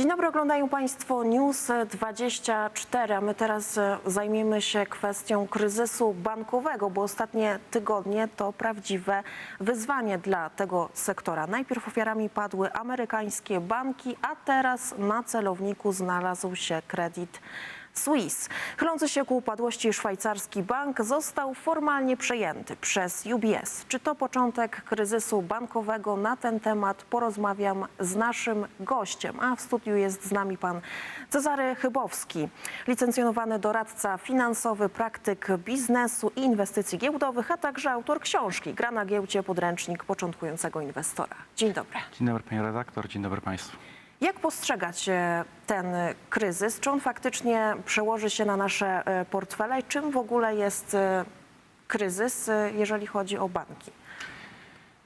Dzień dobry, oglądają Państwo News 24, a my teraz e, zajmiemy się kwestią kryzysu bankowego, bo ostatnie tygodnie to prawdziwe wyzwanie dla tego sektora. Najpierw ofiarami padły amerykańskie banki, a teraz na celowniku znalazł się kredyt Swiss. Chylący się ku upadłości szwajcarski bank został formalnie przejęty przez UBS. Czy to początek kryzysu bankowego? Na ten temat porozmawiam z naszym gościem, a w studiu jest z nami pan Cezary Chybowski, licencjonowany doradca finansowy, praktyk biznesu i inwestycji giełdowych, a także autor książki Gra na giełdzie podręcznik początkującego inwestora. Dzień dobry. Dzień dobry panie redaktor, dzień dobry państwu. Jak postrzegać e, ten kryzys? Czy on faktycznie przełoży się na nasze e, portfele? Czym w ogóle jest e, kryzys, jeżeli chodzi o banki?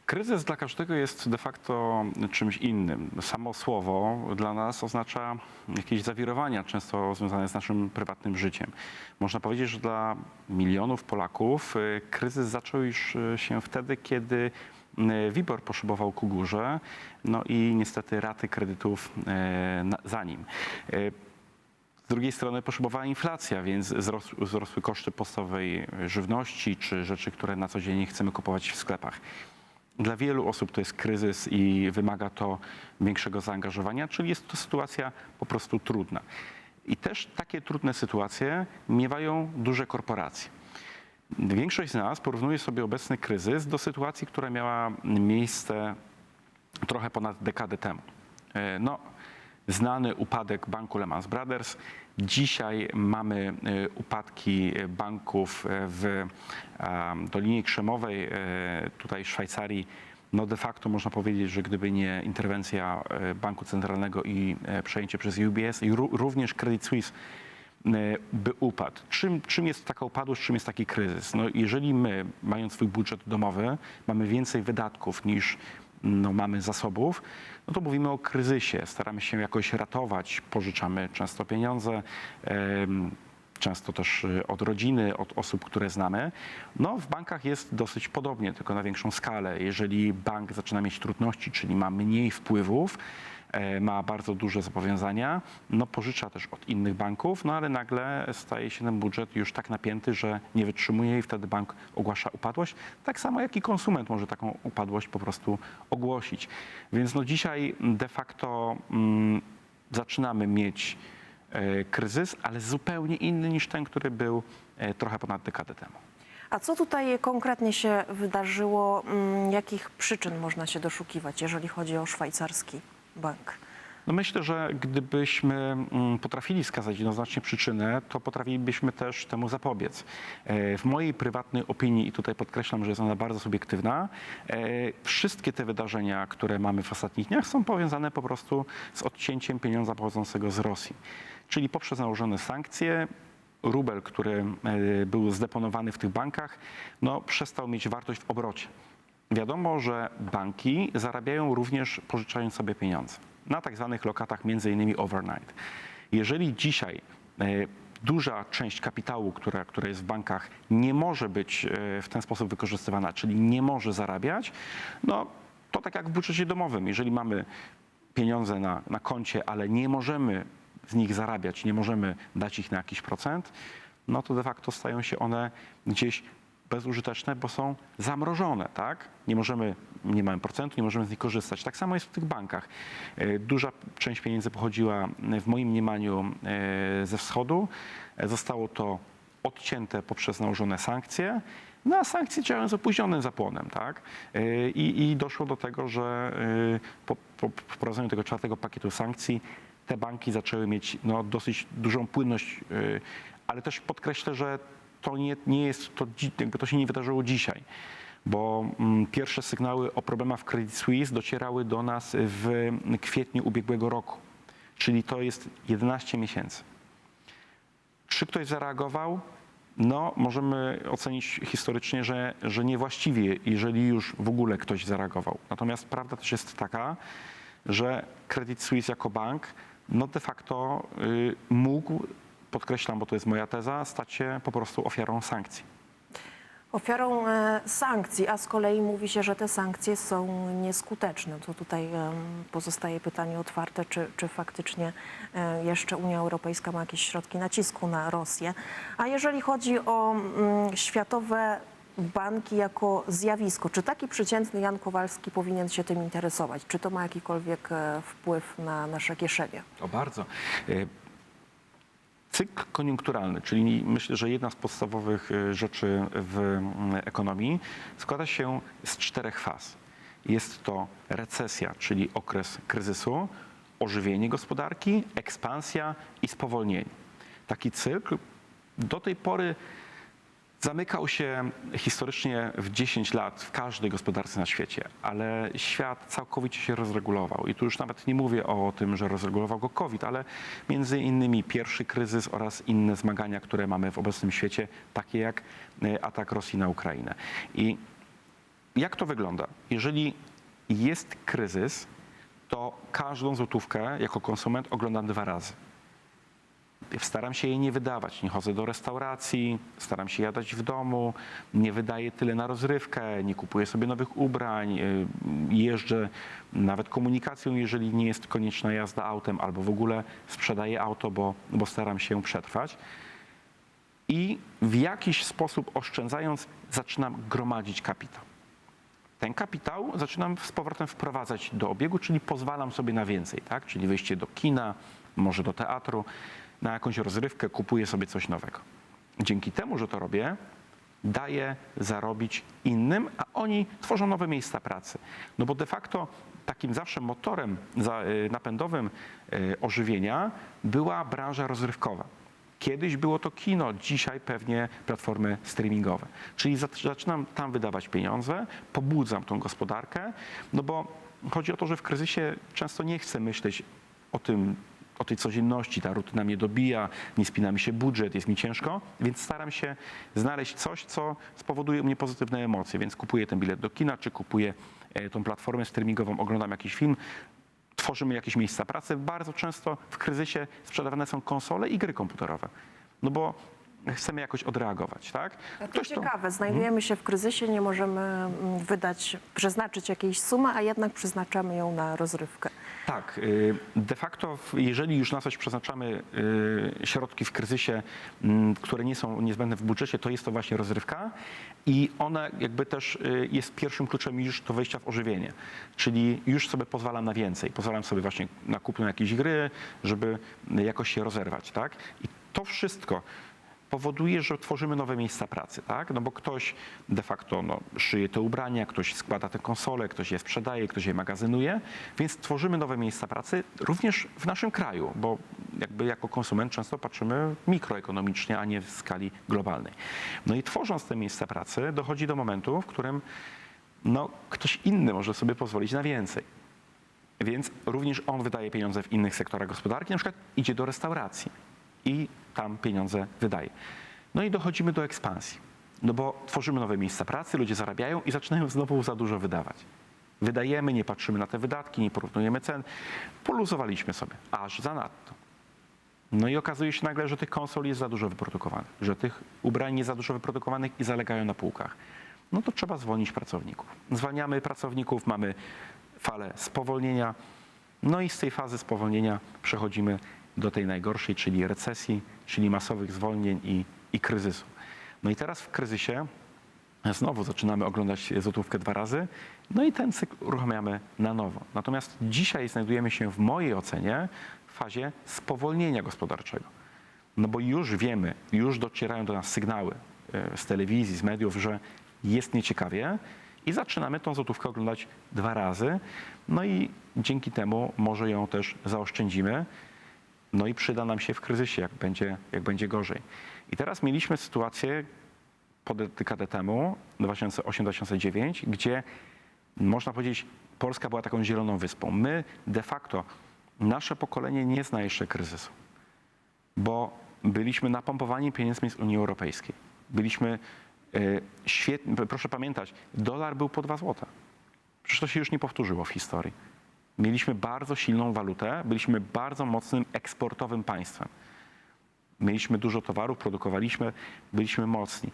Kryzys dla każdego jest de facto czymś innym. Samo słowo dla nas oznacza jakieś zawirowania, często związane z naszym prywatnym życiem. Można powiedzieć, że dla milionów Polaków kryzys zaczął już się wtedy, kiedy WIBOR poszybował ku górze, no i niestety raty kredytów na- za nim. Y, Z drugiej strony poszybowała inflacja, więc wzros- wzrosły koszty podstawowej żywności czy rzeczy, które na co dzień nie chcemy kupować w sklepach. Dla wielu osób to jest kryzys i wymaga to większego zaangażowania, czyli jest to sytuacja po prostu trudna. I też takie trudne sytuacje miewają duże korporacje. Większość z nas porównuje sobie obecny kryzys do sytuacji, która miała miejsce trochę ponad dekadę temu. E, No, znany upadek banku Lehman Brothers. Dzisiaj mamy e, upadki banków e, w Dolinie Krzemowej, tutaj w Szwajcarii. No de facto można powiedzieć, że gdyby nie interwencja Banku Centralnego i przejęcie przez UBS i ró- również Credit Suisse, by upadł. Czym, czym jest taka upadłość, czym jest taki kryzys? No, jeżeli my, mając swój budżet domowy, mamy więcej wydatków niż no, mamy zasobów, no to mówimy o kryzysie. Staramy się jakoś ratować, pożyczamy często pieniądze, często też y, od rodziny, od osób, które znamy. No, w bankach jest dosyć podobnie, tylko na większą skalę. Jeżeli bank zaczyna mieć trudności, czyli ma mniej wpływów, e, ma bardzo duże zobowiązania, no pożycza też od innych banków, no ale nagle staje się ten budżet już tak napięty, że nie wytrzymuje i wtedy bank ogłasza upadłość. Tak samo jak i konsument może taką upadłość po prostu ogłosić. Więc no dzisiaj de facto mm, zaczynamy mieć e, kryzys, ale zupełnie inny niż ten, który był e, trochę ponad dekadę temu. A co tutaj konkretnie się wydarzyło? Mm, Jakich przyczyn można się doszukiwać, jeżeli chodzi o szwajcarski bank? No myślę, że gdybyśmy mm, potrafili wskazać jednoznacznie przyczynę, to potrafilibyśmy też temu zapobiec. E, W mojej prywatnej opinii, i tutaj podkreślam, że jest ona bardzo subiektywna, e, wszystkie te wydarzenia, które mamy w ostatnich dniach, są powiązane po prostu z odcięciem pieniądza pochodzącego z Rosji. Czyli poprzez nałożone sankcje, rubel, który e, był zdeponowany w tych bankach, no, przestał mieć wartość w obrocie. Wiadomo, że banki zarabiają również pożyczając sobie pieniądze na tak zwanych lokatach, między innymi overnight. Jeżeli dzisiaj e, duża część kapitału, która, która jest w bankach, nie może być e, w ten sposób wykorzystywana, czyli nie może zarabiać, no to tak jak w budżecie domowym. Jeżeli mamy pieniądze na, na koncie, ale nie możemy z nich zarabiać, nie możemy dać ich na jakiś procent, no to de facto stają się one gdzieś bezużyteczne, bo są zamrożone, tak? Nie możemy, nie mamy procentu, nie możemy z nich korzystać. Tak samo jest w tych bankach. E, Duża część pieniędzy pochodziła e, w moim mniemaniu e, ze wschodu. Zostało to odcięte poprzez nałożone sankcje. No a sankcje działają z opóźnionym zapłonem, tak? I, i doszło do tego, że po, po wprowadzeniu tego czwartego pakietu sankcji te banki zaczęły mieć no, dosyć dużą płynność, ale też podkreślę, że to nie, nie jest, to, to się nie wydarzyło dzisiaj, bo mm, pierwsze sygnały o problemach w Credit Suisse docierały do nas w kwietniu ubiegłego roku, czyli to jest 11 miesięcy. Czy ktoś zareagował? No, możemy ocenić historycznie, że, że niewłaściwie, jeżeli już w ogóle ktoś zareagował. Natomiast prawda też jest taka, że Credit Suisse jako bank, no de facto y, mógł, podkreślam, bo to jest moja teza, stać się po prostu ofiarą sankcji. ofiarą e, sankcji, a z kolei mówi się, że te sankcje są nieskuteczne. To tutaj em, pozostaje pytanie otwarte, czy, czy faktycznie e, jeszcze Unia Europejska ma jakieś środki nacisku na Rosję. A jeżeli chodzi o mm, światowe banki jako zjawisko, czy taki przeciętny Jan Kowalski powinien się tym interesować? Czy to ma jakikolwiek e, wpływ na nasze kieszenie? O bardzo. Cykl koniunkturalny, czyli myślę, że jedna z podstawowych e, rzeczy w mm, ekonomii, składa się z czterech faz. Jest to recesja, czyli okres kryzysu, ożywienie gospodarki, ekspansja i spowolnienie. Taki cykl do tej pory zamykał się historycznie w 10 lat w każdej gospodarce na świecie, ale świat całkowicie się rozregulował. I tu już nawet nie mówię o tym, że rozregulował go COVID, ale między innymi pierwszy kryzys oraz inne zmagania, które mamy w obecnym świecie, takie jak e, atak Rosji na Ukrainę. I jak to wygląda? Jeżeli jest kryzys, to każdą złotówkę jako konsument oglądam dwa razy. Staram się jej nie wydawać. Nie chodzę do restauracji, staram się jadać w domu, nie wydaję tyle na rozrywkę, nie kupuję sobie nowych ubrań, y, jeżdżę nawet komunikacją, jeżeli nie jest konieczna jazda autem, albo w ogóle sprzedaję auto, bo, bo staram się przetrwać. I w jakiś sposób oszczędzając, zaczynam gromadzić kapitał ten kapitał zaczynam z powrotem wprowadzać do obiegu, czyli pozwalam sobie na więcej, tak? Czyli wyjście do kina, może do teatru, na jakąś rozrywkę, kupuję sobie coś nowego. Dzięki temu, że to robię, daję zarobić innym, a oni tworzą nowe miejsca pracy. No bo de facto takim zawsze motorem y, napędowym y, ożywienia była branża rozrywkowa. Kiedyś było to kino, dzisiaj pewnie platformy streamingowe. Czyli zac- zaczynam tam wydawać pieniądze, pobudzam tą gospodarkę, no bo chodzi o to, że w kryzysie często nie chcę myśleć o tym, o tej codzienności, ta rutyna mnie dobija, nie spina mi się budżet, jest mi ciężko, więc staram się znaleźć coś, co spowoduje u mnie pozytywne emocje, więc kupuję ten bilet do kina, czy kupuję e, tą platformę streamingową, oglądam jakiś film, tworzymy jakieś miejsca pracy. Bardzo często w kryzysie sprzedawane są konsole i gry komputerowe. No bo chcemy jakoś odreagować, tak? To Ktoś to- ciekawe, znajdujemy się w kryzysie, nie możemy mm, wydać, przeznaczyć jakiejś sumy, a jednak przeznaczamy ją na rozrywkę. Tak, y, de facto, w- jeżeli już na coś przeznaczamy y, środki w kryzysie, mm, które nie są niezbędne w budżecie, to jest to właśnie rozrywka i ona jakby też y, jest pierwszym kluczem już do wejścia w ożywienie. Czyli już sobie pozwalam na więcej. Pozwalam sobie właśnie na kupno jakiejś gry, żeby jakoś się rozerwać, tak? I to wszystko powoduje, że tworzymy nowe miejsca pracy, tak? No bo ktoś de facto no, szyje te ubrania, ktoś składa te konsole, ktoś je sprzedaje, ktoś je magazynuje, więc tworzymy nowe miejsca pracy również w naszym kraju, bo jakby jako konsument często patrzymy mikroekonomicznie, a nie w skali globalnej. No i tworząc te miejsca pracy dochodzi do momentu, w którym no, ktoś inny może sobie pozwolić na więcej. Więc również on wydaje pieniądze w innych sektorach gospodarki, na przykład idzie do restauracji i tam pieniądze wydaje. No i dochodzimy do ekspansji. No bo tworzymy nowe miejsca pracy, ludzie zarabiają i zaczynają znowu za dużo wydawać. Wydajemy, nie patrzymy na te wydatki, nie porównujemy cen. Poluzowaliśmy sobie, aż zanadto. No i okazuje się nagle, że tych konsol jest za dużo wyprodukowanych, że tych ubrań jest za dużo wyprodukowanych i zalegają na półkach. No to trzeba zwolnić pracowników. Zwalniamy pracowników, mamy falę spowolnienia, no i z tej fazy spowolnienia przechodzimy do tej najgorszej, czyli recesji, czyli masowych zwolnień i, i kryzysu. No i teraz w kryzysie znowu zaczynamy oglądać złotówkę dwa razy, no i ten cykl uruchamiamy na nowo. Natomiast dzisiaj znajdujemy się w mojej ocenie w fazie spowolnienia gospodarczego. No bo już wiemy, już docierają do nas sygnały e, z telewizji, z mediów, że jest nieciekawie i zaczynamy tą złotówkę oglądać dwa razy. No i dzięki temu może ją też zaoszczędzimy. No i przyda nam się w kryzysie, jak będzie, jak będzie gorzej. I teraz mieliśmy sytuację po dekadę temu, 2008-2009, gdzie można powiedzieć, Polska była taką zieloną wyspą. My de facto, nasze pokolenie nie zna jeszcze kryzysu, bo byliśmy napompowani pieniędzmi z Unii Europejskiej. Byliśmy e, świetni, proszę pamiętać, dolar był po 2 złota. Przecież to się już nie powtórzyło w historii. Mieliśmy bardzo silną walutę, byliśmy bardzo mocnym eksportowym państwem. Mieliśmy dużo towarów, produkowaliśmy, byliśmy mocni.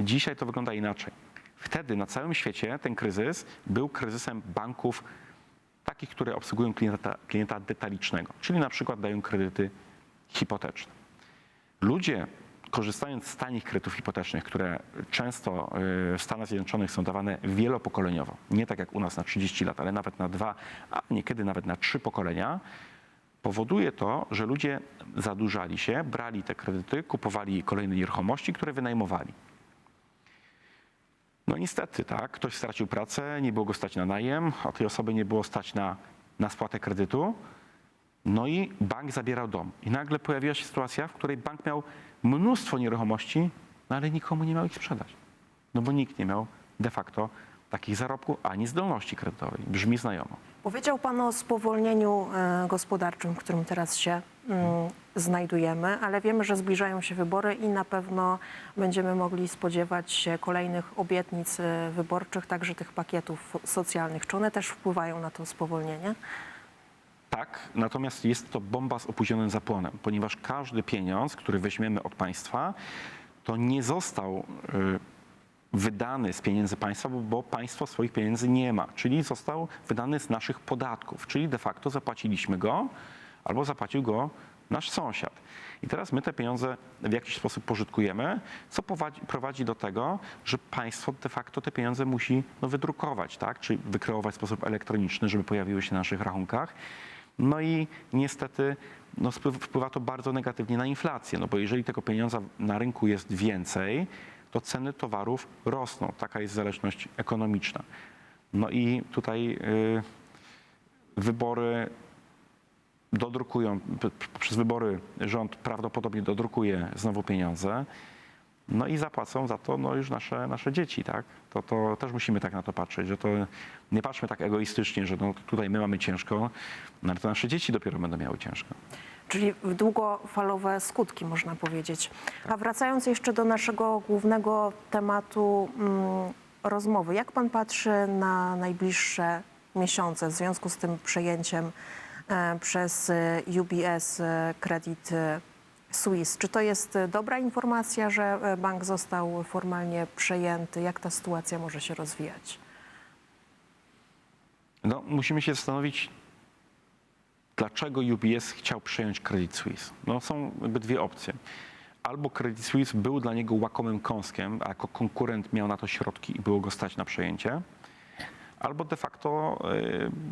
Dzisiaj to wygląda inaczej. Wtedy na całym świecie ten kryzys był kryzysem banków takich, które obsługują klienta, klienta detalicznego, czyli na przykład dają kredyty hipoteczne. Ludzie, korzystając z tanich kredytów hipotecznych, które często y, w Stanach Zjednoczonych są dawane wielopokoleniowo, nie tak jak u nas na 30 lat, ale nawet na dwa, a niekiedy nawet na trzy pokolenia, powoduje to, że ludzie zadłużali się, brali te kredyty, kupowali kolejne nieruchomości, które wynajmowali. No niestety, tak, ktoś stracił pracę, nie było go stać na najem, a tej osoby nie było stać na, na spłatę kredytu, no i bank zabierał dom. I nagle pojawiła się sytuacja, w której bank miał mnóstwo nieruchomości, no ale nikomu nie miał ich sprzedać. No bo nikt nie miał de facto takich zarobków ani zdolności kredytowej. Brzmi znajomo. Powiedział Pan o spowolnieniu e, gospodarczym, w którym teraz się mm, znajdujemy, ale wiemy, że zbliżają się wybory i na pewno będziemy mogli spodziewać się kolejnych obietnic e, wyborczych, także tych pakietów socjalnych. Czy one też wpływają na to spowolnienie? Tak, natomiast jest to bomba z opóźnionym zapłonem, ponieważ każdy pieniądz, który weźmiemy od państwa, to nie został y, wydany z pieniędzy państwa, bo, państwo swoich pieniędzy nie ma, czyli został wydany z naszych podatków, czyli de facto zapłaciliśmy go albo zapłacił go nasz sąsiad. I teraz my te pieniądze w jakiś sposób pożytkujemy, co prowadzi, prowadzi do tego, że państwo de facto te pieniądze musi no, wydrukować, tak? czy wykreować w sposób elektroniczny, żeby pojawiły się na naszych rachunkach. No i niestety no, wpływa to bardzo negatywnie na inflację, no bo jeżeli tego pieniądza na rynku jest więcej, to ceny towarów rosną. Taka jest zależność ekonomiczna. No i tutaj y, wybory dodrukują, przez wybory rząd prawdopodobnie dodrukuje znowu pieniądze, no i zapłacą za to no już nasze, nasze dzieci, tak? To, to też musimy tak na to patrzeć, że to nie patrzmy tak egoistycznie, że no tutaj my mamy ciężko, no ale to nasze dzieci dopiero będą miały ciężko. Czyli długofalowe skutki, można powiedzieć. A wracając jeszcze do naszego głównego tematu mm, rozmowy, jak pan patrzy na najbliższe miesiące w związku z tym przejęciem e, przez e, UBS e, kredyt e, Swiss? Czy to jest e, dobra informacja, że e, bank został formalnie przejęty? Jak ta sytuacja może się rozwijać? No, musimy się zastanowić, dlaczego UBS chciał przejąć Credit Suisse. No, są jakby dwie opcje. Albo Credit Suisse był dla niego łakomym kąskiem, a jako konkurent miał na to środki i było go stać na przejęcie, albo de facto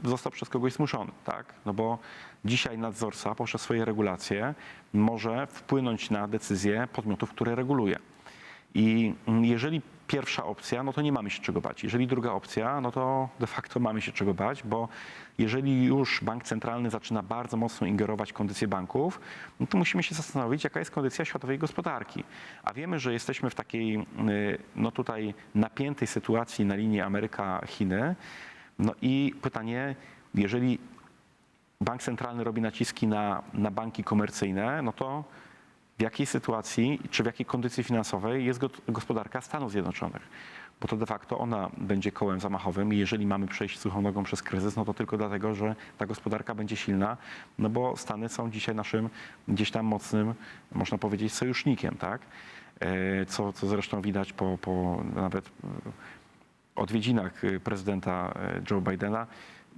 y, został przez kogoś zmuszony, tak? No bo dzisiaj nadzorca poprzez swoje regulacje może wpłynąć na decyzje podmiotów, które reguluje. I mm, jeżeli pierwsza opcja, no to nie mamy się czego bać. Jeżeli druga opcja, no to de facto mamy się czego bać, bo jeżeli już bank centralny zaczyna bardzo mocno ingerować w kondycję banków, no to musimy się zastanowić, jaka jest kondycja światowej gospodarki. A wiemy, że jesteśmy w takiej, y, no tutaj napiętej sytuacji na linii Ameryka-Chiny. No i pytanie, jeżeli bank centralny robi naciski na, na banki komercyjne, no to w jakiej sytuacji czy w jakiej kondycji finansowej jest go- gospodarka Stanów Zjednoczonych. Bo to de facto ona będzie kołem zamachowym i jeżeli mamy przejść suchą nogą przez kryzys, no to tylko dlatego, że ta gospodarka będzie silna, no bo Stany są dzisiaj naszym gdzieś tam mocnym, można powiedzieć, sojusznikiem, tak? E, Co, co zresztą widać po, po nawet e, odwiedzinach y, prezydenta Joe Bidena.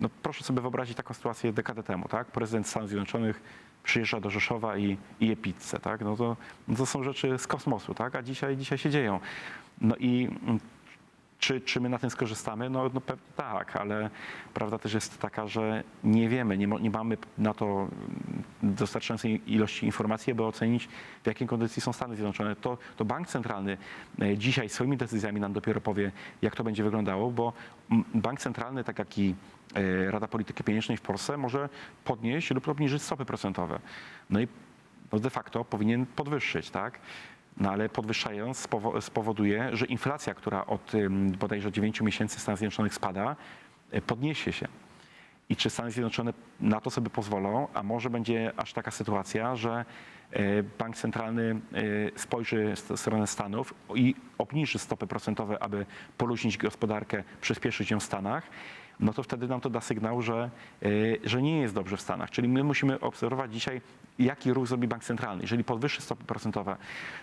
No proszę sobie wyobrazić taką sytuację dekadę temu, tak? Prezydent Stanów Zjednoczonych przyjeżdża do Rzeszowa i, i je pizzę, tak? No to, no to są rzeczy z kosmosu, tak? A dzisiaj, dzisiaj się dzieją. No i czy, czy my na tym skorzystamy? No, no pewnie tak, ale prawda też jest taka, że nie wiemy, nie, nie mamy na to dostarczającej ilości informacji, aby ocenić, w jakiej kondycji są Stany Zjednoczone. To, to bank centralny e, dzisiaj swoimi decyzjami nam dopiero powie, jak to będzie wyglądało, bo bank centralny, tak jak i e, Rada Polityki Pieniężnej w Polsce, może podnieść lub obniżyć stopy procentowe. No i no de facto powinien podwyższyć, tak? No ale podwyższając spowo- spowoduje, że inflacja, która od bodajże 9 miesięcy w Stanach Zjednoczonych spada, y, podniesie się. I czy Stany Zjednoczone na to sobie pozwolą, a może będzie aż taka sytuacja, że y, bank centralny y, spojrzy w stronę Stanów i obniży stopy procentowe, aby poluźnić gospodarkę, przyspieszyć ją w Stanach. No to wtedy nam to da sygnał, że, y, że nie jest dobrze w Stanach. Czyli my musimy obserwować dzisiaj, jaki ruch zrobi bank centralny. Jeżeli podwyższy stopy procentowe,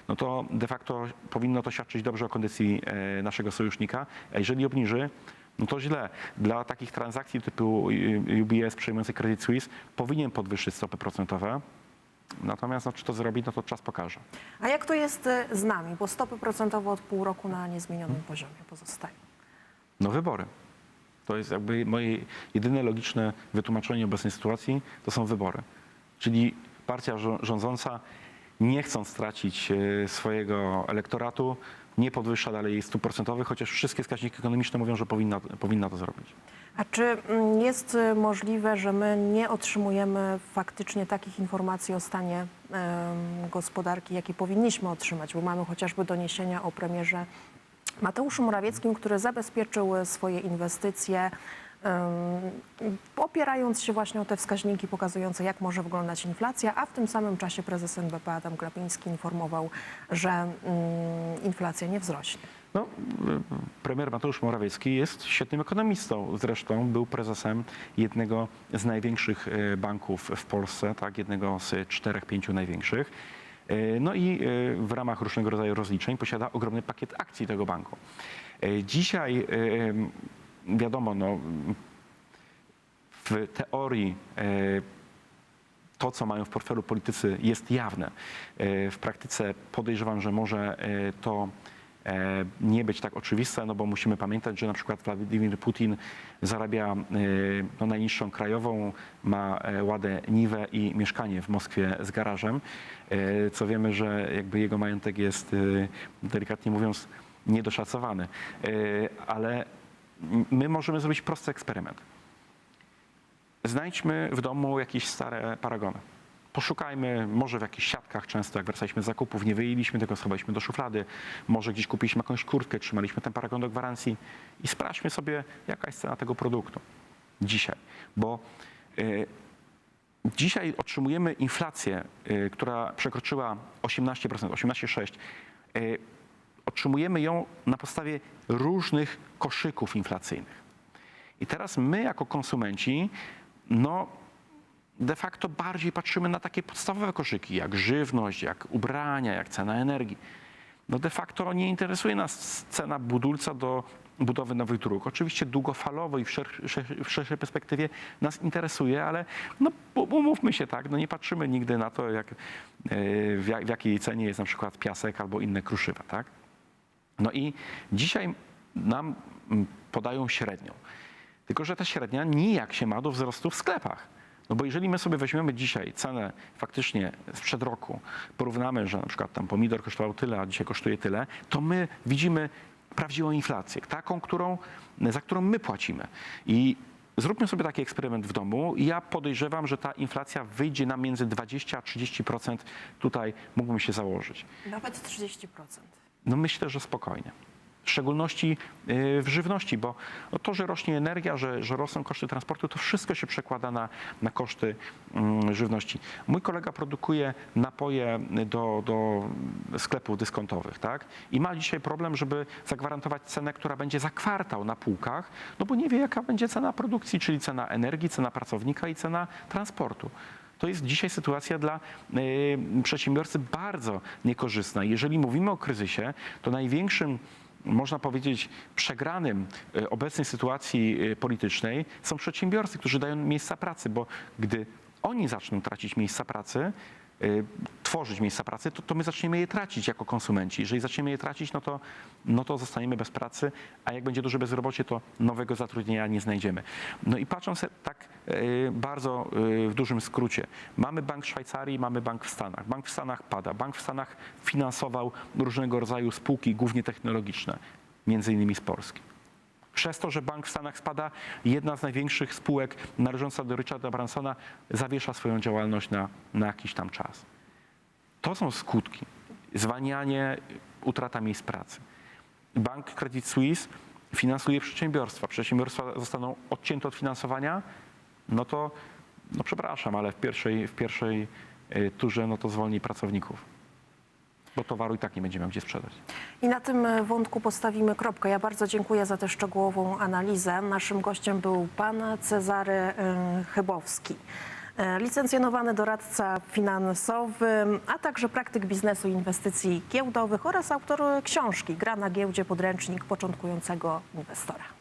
no to de facto powinno to świadczyć dobrze o kondycji e, naszego sojusznika, a jeżeli obniży, no to źle. Dla takich transakcji typu UBS przejmujący Credit Suisse powinien podwyższyć stopy procentowe. Natomiast no, czy to zrobi, no to czas pokaże. A jak to jest e, z nami? Bo stopy procentowe od pół roku na niezmienionym poziomie pozostają. No wybory. To jest jakby moje jedyne logiczne wytłumaczenie obecnej sytuacji, to są wybory. Czyli partia rządząca, nie chcąc stracić e, swojego elektoratu, nie podwyższa dalej stóp procentowych, chociaż wszystkie wskaźniki ekonomiczne mówią, że powinna, powinna to zrobić. A czy mm, jest y, możliwe, że my nie otrzymujemy faktycznie takich informacji o stanie gospodarki, jakie powinniśmy otrzymać? Bo mamy chociażby doniesienia o premierze Mateuszu Morawieckim, który zabezpieczył y, swoje inwestycje, opierając się właśnie o te wskaźniki pokazujące, jak może wyglądać inflacja, a w tym samym czasie prezes NBP Adam Glapiński informował, że mm, inflacja nie wzrośnie. No, y, premier Mateusz Morawiecki jest świetnym ekonomistą. Zresztą był prezesem jednego z największych y, banków w Polsce, tak, jednego z czterech, pięciu największych. Y, No i y, w ramach różnego rodzaju rozliczeń posiada ogromny pakiet akcji tego banku. Y, Dzisiaj wiadomo, no, w teorii to, co mają w portfelu politycy, jest jawne. E, W praktyce podejrzewam, że może e, to e, nie być tak oczywiste, no bo musimy pamiętać, że na przykład Władimir Putin zarabia e, no, najniższą krajową, ma e, ładę niwę i mieszkanie w Moskwie z garażem, e, co wiemy, że jakby jego majątek jest, e, delikatnie mówiąc, niedoszacowany. E, Ale my możemy zrobić prosty eksperyment. Znajdźmy w domu jakieś stare paragony. Poszukajmy, może w jakichś siatkach często, jak wracaliśmy z zakupów, nie wyjęliśmy tego, schowaliśmy do szuflady, może gdzieś kupiliśmy jakąś kurtkę, trzymaliśmy ten paragon do gwarancji i sprawdźmy sobie, jaka jest cena tego produktu dzisiaj. Bo y, dzisiaj otrzymujemy inflację, y, która przekroczyła 18%, 18,6%. Y, otrzymujemy ją na podstawie różnych koszyków inflacyjnych. I teraz my jako konsumenci, no de facto bardziej patrzymy na takie podstawowe koszyki, jak żywność, jak ubrania, jak cena energii. No de facto nie interesuje nas cena budulca do budowy nowych dróg. Oczywiście długofalowo i w, szer- szer- w szerszej perspektywie nas interesuje, ale no umówmy się tak, no nie patrzymy nigdy na to, jak, e, w, w jakiej cenie jest na przykład piasek albo inne kruszywa, tak? No i dzisiaj nam mm, podają średnią. Tylko, że ta średnia nijak się ma do wzrostu w sklepach. No bo jeżeli my sobie weźmiemy dzisiaj cenę faktycznie sprzed roku, porównamy, że na przykład tam pomidor kosztował tyle, a dzisiaj kosztuje tyle, to my widzimy prawdziwą inflację, taką, którą, za którą my płacimy. I zróbmy sobie taki eksperyment w domu. Ja podejrzewam, że ta inflacja wyjdzie nam między 20 a 30%. Tutaj mógłbym się założyć. Nawet 30%. No myślę, że spokojnie. W szczególności y, w żywności, bo to, że rośnie energia, że, że rosną koszty transportu, to wszystko się przekłada na, na koszty mm, żywności. Mój kolega produkuje napoje do, do sklepów dyskontowych, tak? I ma dzisiaj problem, żeby zagwarantować cenę, która będzie za kwartał na półkach, no bo nie wie, jaka będzie cena produkcji, czyli cena energii, cena pracownika i cena transportu. To jest dzisiaj sytuacja dla y, przedsiębiorcy bardzo niekorzystna. Jeżeli mówimy o kryzysie, to największym można powiedzieć, przegranym y, obecnej sytuacji y, politycznej są przedsiębiorcy, którzy dają miejsca pracy, bo gdy oni zaczną tracić miejsca pracy, y, tworzyć miejsca pracy, to, to my zaczniemy je tracić jako konsumenci. Jeżeli zaczniemy je tracić, no to, no to zostaniemy bez pracy, a jak będzie duże bezrobocie, to nowego zatrudnienia nie znajdziemy. No i patrząc tak bardzo y, w dużym skrócie, mamy Bank Szwajcarii, mamy bank w Stanach. Bank w Stanach pada. Bank w Stanach finansował różnego rodzaju spółki, głównie technologiczne, między innymi z Polski. Przez to, że bank w Stanach spada, jedna z największych spółek należąca do Richarda Bransona zawiesza swoją działalność na, na jakiś tam czas. To są skutki. Zwalnianie, utrata miejsc pracy. Bank Credit Suisse finansuje przedsiębiorstwa. Przedsiębiorstwa zostaną odcięte od finansowania, no to, no przepraszam, ale w pierwszej, w pierwszej y, turze no to zwolni pracowników. bo towaru i tak nie będzie miał gdzie sprzedać. I na tym e, wątku postawimy kropkę. Ja bardzo dziękuję za tę szczegółową analizę. Naszym gościem był pan Cezary e, Chybowski, e, licencjonowany doradca finansowy, a także praktyk biznesu i inwestycji giełdowych oraz autor książki Gra na giełdzie podręcznik początkującego inwestora.